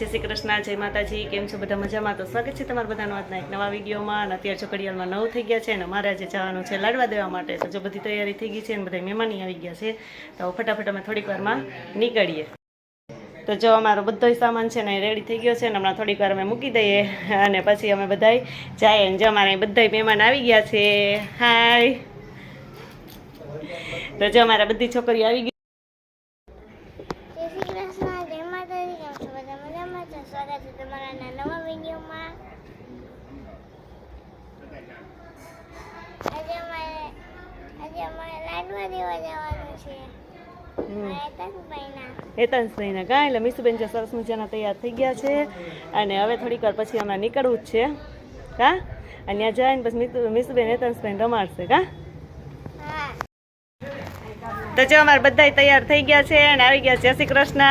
જય શ્રી કૃષ્ણ, જય માતાજી, કેમ છો બધા મજામાં? તો સ્વાગત છે તમારા બધાનો આજના એક નવા વિડીયોમાં. અને અત્યારે ચોકડિયાલમાં નવ થઈ ગયા છે અને મારે આજે જવાનું છે લાડવા દેવા માટે. તો જો બધી તૈયારી થઈ ગઈ છે અને બધા મહેમાની આવી ગયા છે, તો ફટાફટ અમે થોડીક વારમાં નીકળીએ. તો જો અમારો બધો સામાન છે ને રેડી થઈ ગયો છે ને હમણાં થોડીક વાર અમે મૂકી દઈએ અને પછી અમે બધાય જાય અને જો અમારે બધા મહેમાન આવી ગયા છે. હાય. તો જો અમારા બધી છોકરીઓ આવી ગઈ જય શ્રી કૃષ્ણ જય માતાજી કેમ છો બધા મજામાં તો સ્વાગત છે તમારા ના નવા વિડીયોમાં આજે અમારે આજે અમારે દેવા જવાનું છે કાં એટલે મીસુબેન જે સરસ મજાના તૈયાર થઈ ગયા છે. અને હવે થોડીક વાર પછી હમણાં નીકળવું જ છે. કા? અને ત્યાં જાય ને પછી મીસુ મીસુબેન હેતાંશભાઈને રમાડશે કા? હા. તો જો અમારે બધાય તૈયાર થઈ ગયા છે અને આવી ગયા જય શ્રી કૃષ્ણ.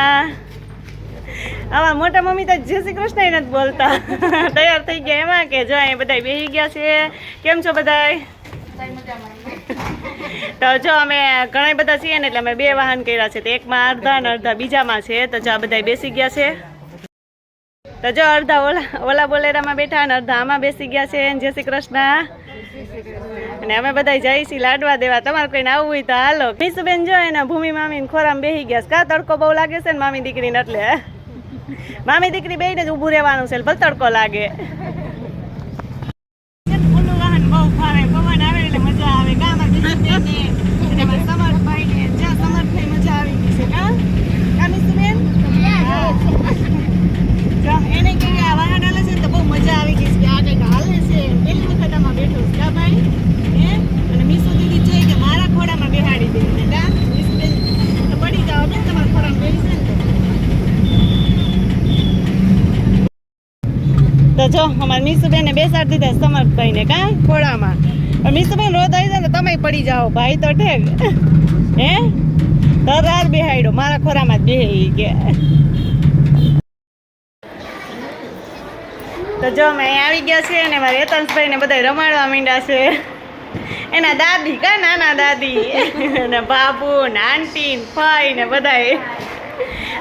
આવા મોટા મમ્મી તો જય શ્રી કૃષ્ણ એને નથી બોલતા. તૈયાર થઈ ગયા એમાં કે જો અહીં બધા બેસી ગયા છે. કેમ છો બધાય? તો જો અમે ઘણા બધા છીએ ને એટલે અમે બે વાહન કર્યા છે. તો એકમાં અડધા ને અડધા બીજામાં છે. તો જો આ બધા બેસી ગયા છે. તો જો અડધા ઓલા ઓલા બોલેરામાં બેઠા અને અડધા આમાં બેસી ગયા છે. જય શ્રી કૃષ્ણ. અને અમે બધા જઈ છીએ લાડવા દેવા. તમારે કોઈને આવવું હોય તો હાલો. મીસુબેન જો એને ભૂમિ મામી ખોરામાં બેસી ગયા કા તડકો બહુ લાગે છે ને મામી દીકરીને એટલે મામી દીકરી બેને જ ઊભું રહેવાનું છે. ભલે તડકો લાગે ખુલ્લું વાહન બહુ ફાવે પવન આવે એટલે મજા આવે કા અમારા મીસુબેનને અને અમારા સમર્થભાઈને જ્યાં સમર્થભાઈ મજા આવી ગઈ છે કા કા મીસુબેન હા. જો એને કે આ વાહન હાલે છે ને તો બહુ મજા આવી ગઈ છે કે આ કંઈક હાલે છે પહેલી વખત આમાં બેઠો છે કા ભાઈ હે અને મીસુ દીદી છે કે મારા ખોડામાં બેહાડી દે ને કા મીસુ બેન તો પડી જાઓ બેન તમારા ખોડામાં બેસી છે ને તો જો, અમારા મીસુબેને બેસાડી દીધા સમર્થભાઈને કા? ખોળામાં. મીસુબેન રોદ આવી જાય ને તમે પડી જાઓ. ભાઈ તો ઠેક. હે? તરાર બેહાડ્યો મારા ખોરામાં જ બેહી કે. તો જો, અમે આવી ગયા છે અને મારા ને બધા રમાડવા માંડ્યા છે. એના દાદી કા નાના દાદી? અને બાબુ ને આંટી ને ફાઈ ને બધાય.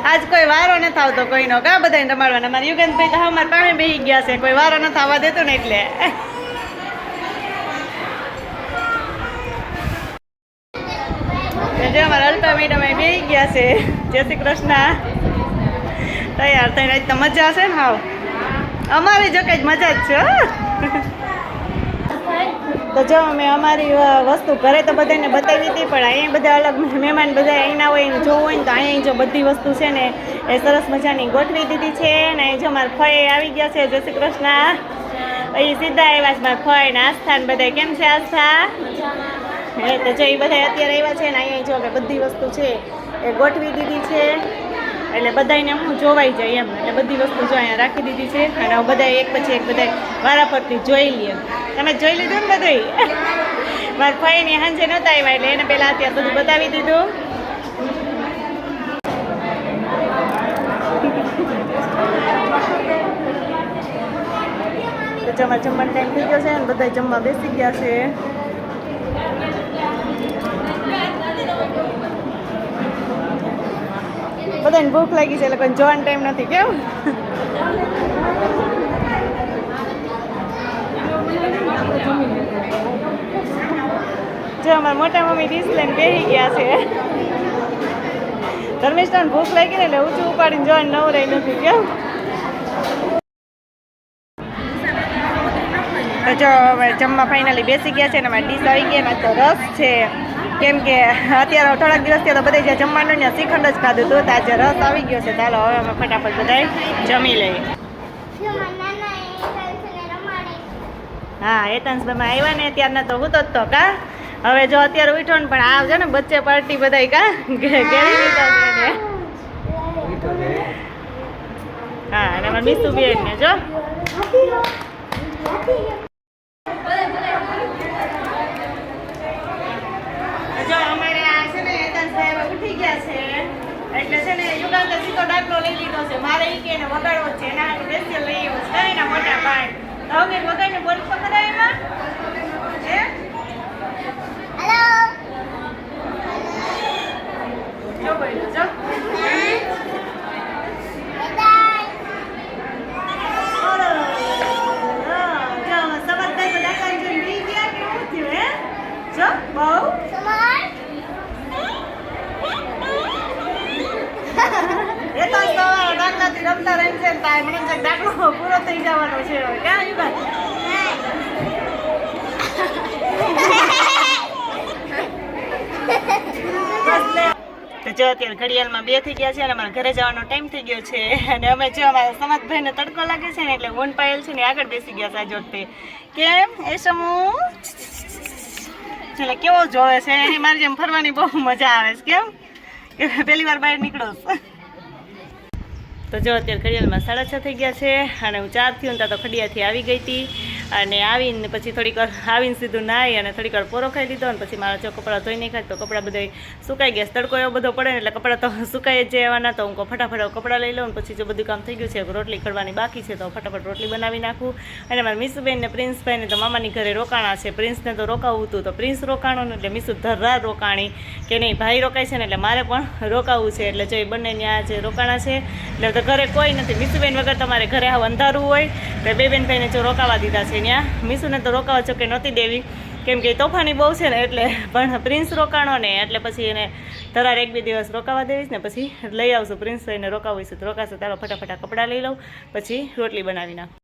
આજ કોઈ વારો નથી આવતો કોઈનો. કા બધાને રમાડવાના? મારા યુગનભાઈ તો હા, મારા પાસે બેસી ગયા છે. કોઈ વારો ન આવવા દેતો ને એટલે. જે અમારા અલ્પા મેડમ એ બેસી ગયા છે. જય શ્રી કૃષ્ણ. તૈયાર થઈને આજ તો મજા છે ને હાવ? અમારે જો કંઈક મજા જ છે. તો જો અમે અમારી વસ્તુ ઘરે તો બધાને બતાવી હતી, પણ અહીંયા બધા અલગ મહેમાન બધા અહીંના હોય ને જોવું હોય ને તો અહીંયા જો બધી વસ્તુ છે ને એ સરસ મજાની ગોઠવી દીધી છે ને અહીં જો મારા ફય આવી ગયા છે, જય શ્રી કૃષ્ણ. અહીં સીધા આવ્યા છે મારા ફઈ ને આસ્થા ને બધા કેમ છે આસ્થા? તો જો એ બધા અત્યારે આવ્યા છે ને અહીંયા જો કે બધી વસ્તુ છે એ ગોઠવી દીધી છે. એટલે બધાને હું જોવાઈ જાય એમ. એટલે બધી વસ્તુ જો અહીંયા રાખી દીધી છે અને હું બધા એક પછી એક બધા વારાફરતી જોઈ લઈએ તમે જોઈ લીધું ને બધું મારા ભાઈને સાંજે નહોતા આવ્યા એટલે એને પહેલાં અત્યારે બધું બતાવી દીધું. તો જમવા જમવાનો ટાઈમ થઈ ગયો છે અને બધા જમવા બેસી ગયા છે. બધાને ભૂખ લાગી છે, એટલે કોઈ જોવાનો ટાઈમ નથી, કેવું? જો અમારા મોટા મમ્મી ડીશ લઈને બેસી ગયા છે. ધર્મેશને ભૂખ લાગી ને એટલે ઊંચું ઉપાડીને જોવાનું નવું રહી નથી, કેવું? જો હવે જમવા ફાઇનલી બેસી ગયા છે ને અમારી ડીશ આવી ને તો રસ છે. કેમ કે અત્યારે થોડાક દિવસથી તો બધે જે જમવાનું ને શ્રીખંડ જ ખાધું હતું તો આજે રસ આવી ગયો છે ચાલો હવે અમે ફટાફટ બધા જમી લઈએ. હા તમે એ હેતાંશભાઈ આવ્યા ને ત્યારના તો હું તો કા? હવે જો અત્યારે ઉઠો ને પણ આવજો ને બચ્ચે પાર્ટી બધા કા? ઘેરી હા. અને મીસુ બેન ને જો. હવે મેં વગાડીને બોલ પકડા એમાં હે હેલો જો બોલો જો બહુ બેટા શકતા મને એમ છે કે દાખલો પૂરો થઈ જવાનો છે હવે. ક્યાં બસ તો જો અત્યારે ઘડિયાળમાં બે થઈ ગયા છે અને અમારા ઘરે જવાનો ટાઈમ થઈ ગયો છે. અને અમે જો અમારા સમાજભાઈને તડકો લાગે છે ને એટલે ઊન પાયેલ છે ને આગળ બેસી ગયા છે કેમ? એ સમૂહ એટલે કેવો જોવે છે? એની મારી જેમ ફરવાની બહુ મજા આવે છે. કેમ? કે પહેલી વાર બહાર નીકળો છું. તો જો અત્યારે ઘડિયાળમાં સાડા છ થઈ ગયા છે અને હું ચારથી હું તો ખડિયાથી આવી ગઈ હતી. અને આવીને પછી થોડીક આવીને સીધું નાહી અને થોડીક વાર પોરો ખાઈ લીધો અને પછી મારા જો કપડાં ધોઈ નહીં ખાય તો કપડાં બધા સુકાઈ ગયા. તડકો એવો બધો પડે ને એટલે કપડાં તો સુકાઈ જ જવાના. તો હું ફટાફટ કપડાં લઈ લઉં પછી જો બધું કામ થઈ ગયું છે રોટલી કરવાની બાકી છે, તો ફટાફટ રોટલી બનાવી નાખું. અને મારા મીસુબેન ને પ્રિન્સભાઈને તો મામાની ઘરે રોકાણા છે. પ્રિન્સને તો રોકાવું હતું તો પ્રિન્સ રોકાણો ને એટલે મીસુ ધર્રા રોકાણી કે નહીં, ભાઈ રોકાય છે ને એટલે મારે પણ રોકાવું છે. એટલે જો એ બંને ત્યાં જે રોકાણા છે. એટલે તો ઘરે કોઈ નથી. મીસુબેન વગર તમારે ઘરે આવું અંધારું હોય. તો બે બેન ભાઈને જો રોકાવા દીધા છે. ત્યાં મીસુને તો રોકાવા છો કે નહોતી દેવી. કેમ કે તોફાની બહુ છે ને એટલે પણ પ્રિન્સ રોકાણો ને એટલે પછી એને ધરાર એક બે દિવસ રોકાવા દેવીશ ને પછી લઈ આવશું પ્રિન્સ એને રોકાવીશું તો રોકાશે. તારો ફટાફટા કપડાં લઈ લઉં, પછી રોટલી બનાવી નાખું.